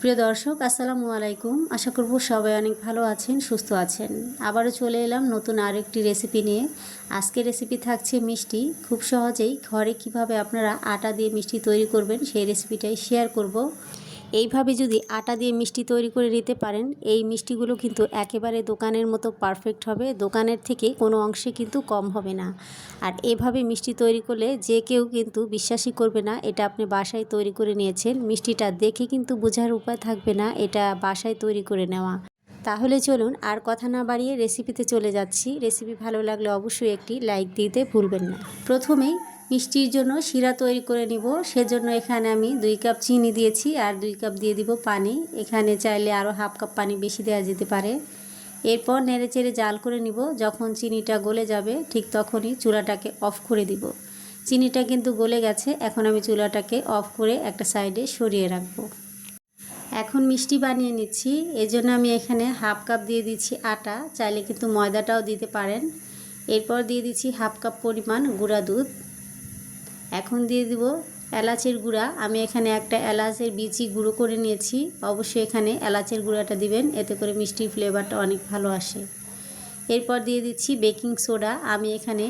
প্রিয় দর্শক, আসসালামু আলাইকুম। আশা করব সবাই অনেক ভালো আছেন, সুস্থ আছেন। আবারও চলে এলাম নতুন আরেকটি রেসিপি নিয়ে। আজকে রেসিপি থাকছে মিষ্টি। খুব সহজেই ঘরে কীভাবে আপনারা আটা দিয়ে মিষ্টি তৈরি করবেন সেই রেসিপিটাই শেয়ার করব। এইভাবে যদি আটা দিয়ে মিষ্টি তৈরি করে নিতে পারেন, এই মিষ্টিগুলো কিন্তু একেবারে দোকানের মতো পারফেক্ট হবে। দোকানের থেকে কোনো অংশে কিন্তু কম হবে না। আর এভাবে মিষ্টি তৈরি করলে যে কেউ কিন্তু বিশ্বাসই করবে না, এটা আপনি বাসায় তৈরি করে নিয়েছেন। মিষ্টিটা দেখে কিন্তু বোঝার উপায় থাকবে না, এটা বাসায় তৈরি করে নেওয়া। তাহলে চলুন আর কথা না বাড়িয়ে রেসিপিতে চলে যাচ্ছি। রেসিপি ভালো লাগলে অবশ্যই একটি লাইক দিতে ভুলবেন না। প্রথমেই মিষ্টির জন্য শিরা তৈরি করে নিব। সেজন্য এখানে আমি দুই কাপ চিনি দিয়েছি আর দুই কাপ দিয়ে দিব পানি। এখানে চাইলে আরও হাফ কাপ পানি বেশি দেওয়া যেতে পারে। এরপর নেড়ে চেড়ে জাল করে নিব। যখন চিনিটা গলে যাবে, ঠিক তখনই চুলাটাকে অফ করে দিব। চিনিটা কিন্তু গলে গেছে, এখন আমি চুলাটাকে অফ করে একটা সাইডে সরিয়ে রাখব। এখন মিষ্টি বানিয়ে নিচ্ছি। এজন্য আমি এখানে হাফ কাপ দিয়ে দিচ্ছি আটা। চাইলে কিন্তু ময়দাটাও দিতে পারেন। এরপর দিয়ে দিচ্ছি হাফ কাপ পরিমাণ গুঁড়া দুধ। এখন দিয়ে দিব এলাচের গুঁড়া। আমি এখানে একটা এলাচের বিচি গুঁড়ো করে নিয়েছি। অবশ্যই এখানে এলাচের গুঁড়াটা দিবেন, এতে করে মিষ্টির ফ্লেভারটা অনেক ভালো আসে। এরপর দিয়ে দিচ্ছি বেকিং সোডা। আমি এখানে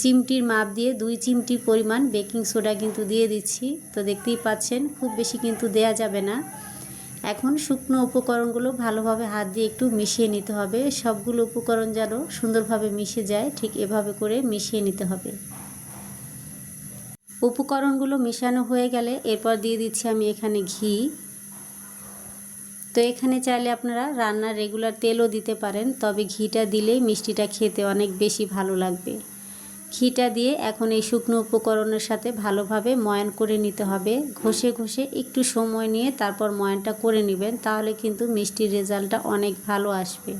চিমটির মাপ দিয়ে দুই চিমটি পরিমাণ বেকিং সোডা কিন্তু দিয়ে দিচ্ছি। তো দেখতেই পাচ্ছেন, খুব বেশি কিন্তু দেয়া যাবে না। এখন শুকনো উপকরণগুলো ভালোভাবে হাত দিয়ে একটু মিশিয়ে নিতে হবে। সবগুলো উপকরণ যেন সুন্দরভাবে মিশে যায়, ঠিক এভাবে করে মিশিয়ে নিতে হবে। উপকরণগুলো মেশানো হয়ে গেলে এরপর দিয়ে দিচ্ছি আমি এখানে ঘি। তো এখানে চাইলে আপনারা রান্নার রেগুলার তেলও দিতে পারেন, তবে ঘিটা দিলেই মিষ্টিটা খেতে অনেক বেশি ভালো লাগবে। ঘিটা দিয়ে এখন এই শুকনো উপকরণের সাথে ভালোভাবে ময়ান করে নিতে হবে। ঘষে ঘষে একটু সময় নিয়ে তারপর ময়ানটা করে নেবেন, তাহলে কিন্তু মিষ্টির রেজাল্টটা অনেক ভালো আসবে।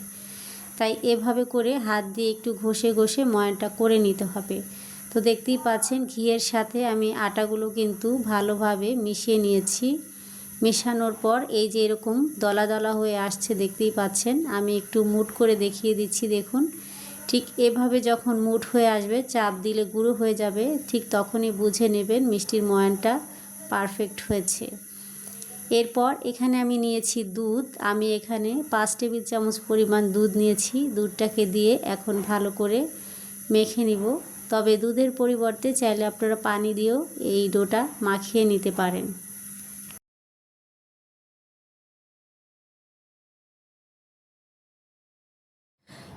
তাই এভাবে করে হাত দিয়ে একটু ঘষে ঘষে ময়ানটা করে নিতে হবে। তো দেখতেই পাচ্ছেন ঘিয়ের সাথে আমি আটাগুলো কিন্তু ভালোভাবে মিশিয়ে নিয়েছি। মেশানোর পর এই যে এরকম দলা দলা হয়ে আসছে দেখতেই পাচ্ছেন, আমি একটু মুট করে দেখিয়ে দিচ্ছি দেখুন। ঠিক এভাবে যখন মুট হয়ে আসবে, চাপ দিলে গুঁড়ো হয়ে যাবে, ঠিক তখনই বুঝে নেবেন মিষ্টির ময়ানটা পারফেক্ট হয়েছে। এরপর এখানে আমি নিয়েছি দুধ, আমি এখানে পাঁচ টেবিল চামচ পরিমাণ দুধ নিয়েছি, দুধটাকে দিয়ে এখন ভালো করে মেখে নিব। তবে দুধের পরিবর্তে চাইলে আপনারা পানি দিয়েও এই ডোটা মাখিয়ে নিতে পারেন।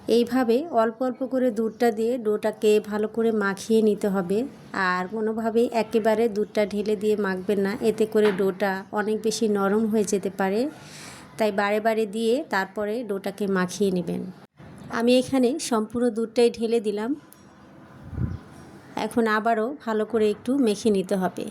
এইভাবে অল্প অল্প করে দুধটা দিয়ে ডোটাকে ভালো করে মাখিয়ে নিতে হবে। আর কোনোভাবেই একেবারে দুধটা ঢেলে দিয়ে মাখবেন না। এতে করে ডোটা অনেক বেশি নরম হয়ে যেতে পারে। তাই বারে বারে দিয়ে তারপরে ডোটাকে মাখিয়ে নেবেন। আমি এখানে সম্পূর্ণ দুধটাই ঢেলে দিলাম। এখন আবারও ভালো করে একটু মেখে নিতে হবে।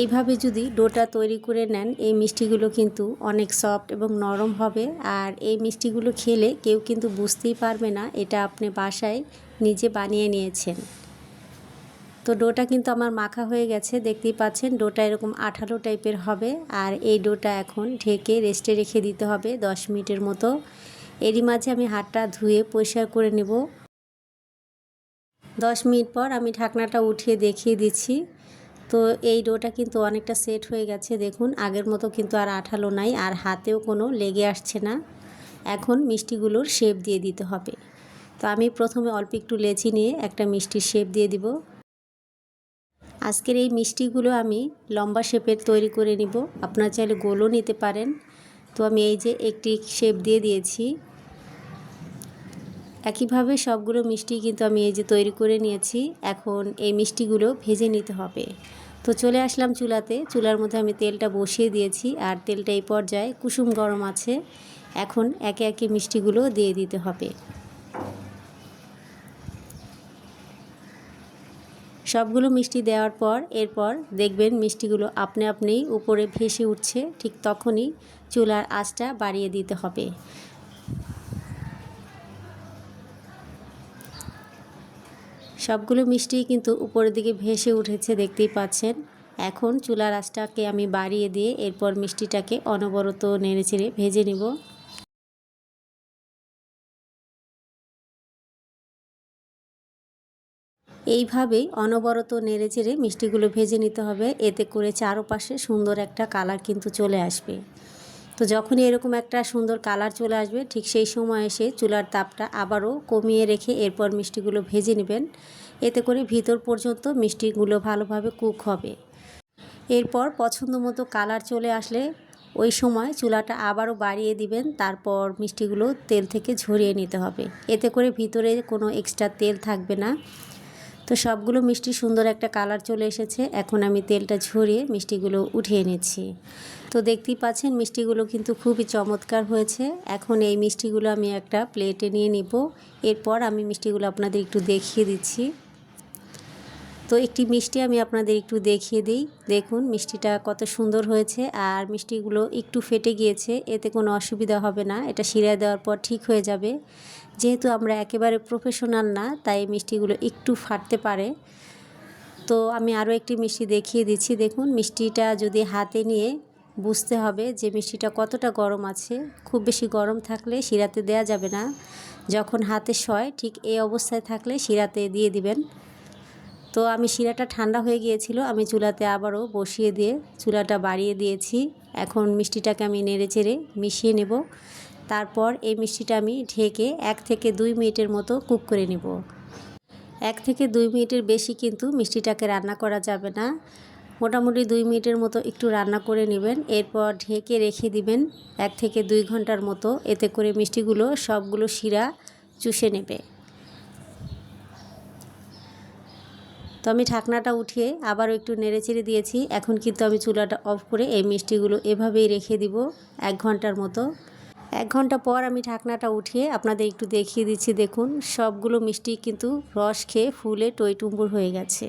এইভাবে যদি ডোটা তৈরি করে নেন, এই মিষ্টিগুলো কিন্তু অনেক সফট এবং নরম হবে। আর এই মিষ্টিগুলো খেলে কেউ কিন্তু বুঝতেই পারবে না, এটা আপনি বাসায় নিজে বানিয়ে নিয়েছেন। তো ডোটা কিন্তু আমার মাখা হয়ে গেছে, দেখতেই পাচ্ছেন ডোটা এরকম আঠালো টাইপের হবে। আর এই ডোটা এখন ঢেকে রেস্টে রেখে দিতে হবে দশ মিনিটের মতো। এরই মাঝে আমি হাতটা ধুয়ে পরিষ্কার করে নেব। দশ মিনিট পর আমি ঢাকনাটা উঠিয়ে দেখিয়ে দিচ্ছি। তো এই ডোটা কিন্তু অনেকটা সেট হয়ে গেছে, দেখুন। আগের মতো কিন্তু আর আঠালো নাই, আর হাতেও কোনো লেগে আসছে না। এখন মিষ্টিগুলোর শেপ দিয়ে দিতে হবে। তো আমি প্রথমে অল্প একটু লেচি নিয়ে একটা মিষ্টির শেপ দিয়ে দিব। আজকের এই মিষ্টিগুলো আমি লম্বা শেপের তৈরি করে নিব। আপনার চাইলে গোলও নিতে পারেন। তো আমি এই যে একটি শেপ দিয়ে দিয়েছি। একইভাবে সবগুলো মিষ্টি কিন্তু আমি এই যে তৈরি করে নিয়েছি, এখন এই মিষ্টিগুলো ভেজে নিতে হবে। তো চলে আসলাম চুলাতে, চুলার মধ্যে আমি তেলটা বসিয়ে দিয়েছি আর তেলটা এই পর্যায়ে কুসুম গরম আছে, এখন একে একে মিষ্টিগুলো দিয়ে দিতে হবে। সবগুলো মিষ্টি দেওয়ার পর, এরপর দেখবেন মিষ্টিগুলো আপনি আপনিই উপরে ভেসে উঠছে, ঠিক তখনই চুলার আঁচটা বাড়িয়ে দিতে হবে। সবগুলো মিষ্টি কিন্তু উপরের দিকে ভেসে উঠেছে দেখতেই পাচ্ছেন। এখন চুলার আঁচটাকে আমি বাড়িয়ে দিয়ে এরপর মিষ্টিটাকে অনবরত নেড়ে চেড়ে ভেজে নিব। এইভাবেই অনবরত নেড়ে চেড়ে মিষ্টিগুলো ভেজে নিতে হবে। এতে করে চারপাশে সুন্দর একটা কালার কিন্তু চলে আসবে। তো যখনই এরকম একটা সুন্দর কালার চলে আসবে, ঠিক সেই সময় এসে চুলার তাপটা আবারও কমিয়ে রেখে এরপর মিষ্টিগুলো ভেজে নেবেন। এতে করে ভিতর পর্যন্ত মিষ্টিগুলো ভালোভাবে কুক হবে। এরপর পছন্দ মতো কালার চলে আসলে ওই সময় চুলাটা আবারও বাড়িয়ে দিবেন, তারপর মিষ্টিগুলো তেল থেকে ঝরিয়ে নিতে হবে। এতে করে ভিতরে কোনো এক্সট্রা তেল থাকবে না। তো সবগুলো মিষ্টি সুন্দর একটা কালার চলে এসেছে। এখন আমি তেলটা ঝরিয়ে মিষ্টিগুলো উঠিয়ে নিচ্ছি। তো দেখতেই পাচ্ছেন, মিষ্টিগুলো কিন্তু খুবই চমৎকার হয়েছে। এখন এই মিষ্টিগুলো আমি একটা প্লেটে নিয়ে নিব। এরপর আমি মিষ্টিগুলো আপনাদের একটু দেখিয়ে দিচ্ছি। তো একটি মিষ্টি আমি আপনাদের একটু দেখিয়ে দিই। দেখুন, মিষ্টিটা কত সুন্দর হয়েছে আর মিষ্টিগুলো একটু ফেটে গিয়েছে, এতে কোনো অসুবিধা হবে না। এটা শিরা দেওয়ার পর ঠিক হয়ে যাবে। যেহেতু আমরা একেবারে প্রফেশনাল না, তাই মিষ্টিগুলো একটু ফাটতে পারে। তো আমি আরও একটি মিষ্টি দেখিয়ে দিচ্ছি। দেখুন, মিষ্টিটা যদি হাতে নিয়ে বুঝতে হবে যে মিষ্টিটা কতটা গরম আছে, খুব বেশি গরম থাকলে শিরাতে দেয়া যাবে না। যখন হাতে সয় ঠিক এই অবস্থায় থাকলে শিরাতে দিয়ে দিবেন। তো আমি শিরাটা ঠান্ডা হয়ে গিয়েছিল, আমি চুলাতে আবারও বসিয়ে দিয়ে চুলাটা বাড়িয়ে দিয়েছি। এখন মিষ্টিটাকে আমি নেড়ে চেড়ে মিশিয়ে নেব। তারপর এই মিষ্টিটা আমি ঢেকে এক থেকে দুই মিনিটের মতো কুক করে নেব। এক থেকে দুই মিনিটের বেশি কিন্তু মিষ্টিটাকে রান্না করা যাবে না। মোটামুটি দুই মিনিটের মতো একটু রান্না করে নেবেন, এরপর ঢেকে রেখে দিবেন এক থেকে দুই ঘণ্টার মতো। এতে করে মিষ্টিগুলো সবগুলো শিরা চুষে নেবে। তো আমি ঢাকনাটা উঠিয়ে আবারও একটু নেড়েচেড়ে দিয়েছি। এখন কিন্তু আমি চুলাটা অফ করে এই মিষ্টিগুলো এভাবেই রেখে দিব এক ঘণ্টার মতো। এক ঘণ্টা পর আমি ঢাকনাটা উঠিয়ে আপনাদের একটু দেখিয়ে দিচ্ছি, দেখুন। সবগুলো মিষ্টি কিন্তু রস খেয়ে ফুলে টইটুম্বুর হয়ে গেছে।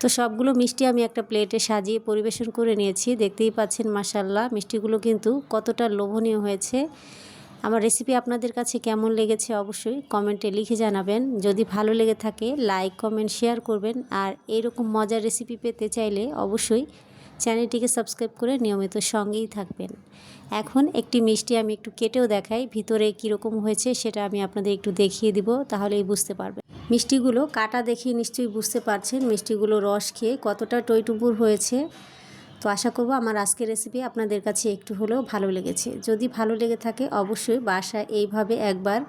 তো সবগুলো মিষ্টি আমি একটা প্লেটে সাজিয়ে পরিবেশন করে নিয়েছি। দেখতেই পাচ্ছেন মাসাল্লাহ মিষ্টিগুলো কিন্তু কতটা লোভনীয় হয়েছে। আমার রেসিপি আপনাদের কাছে কেমন লেগেছে অবশ্যই কমেন্টে লিখে জানাবেন। যদি ভালো লেগে থাকে লাইক কমেন্ট শেয়ার করবেন। আর এরকম মজার রেসিপি পেতে চাইলে অবশ্যই চ্যানেলটিকে সাবস্ক্রাইব করে নিয়মিত সঙ্গেই থাকবেন। এখন একটি মিষ্টি আমি একটু কেটেও দেখাই, ভিতরে কীরকম হয়েছে সেটা আমি আপনাদের একটু দেখিয়ে দিব, তাহলেই বুঝতে পারবেন। মিষ্টিগুলো কাটা দেখে নিশ্চয়ই বুঝতে পারছেন মিষ্টিগুলো রস খেয়ে কতটা টইটুপুর হয়েছে। তো আশা করব আমার আজকের রেসিপি আপনাদের কাছে একটু হলেও ভালো লেগেছে। যদি ভালো লেগে থাকে অবশ্যই বাসায় এইভাবে একবার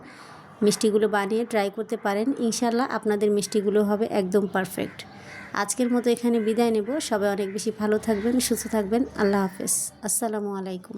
মিষ্টিগুলো বানিয়ে ট্রাই করতে পারেন। ইনশাল্লাহ আপনাদের মিষ্টিগুলো হবে একদম পারফেক্ট আজকের মতো এখানে বিদায় নেব। সবাই অনেক বেশি ভালো থাকবেন, সুস্থ থাকবেন। আল্লাহ হাফেজ। আসসালামু আলাইকুম।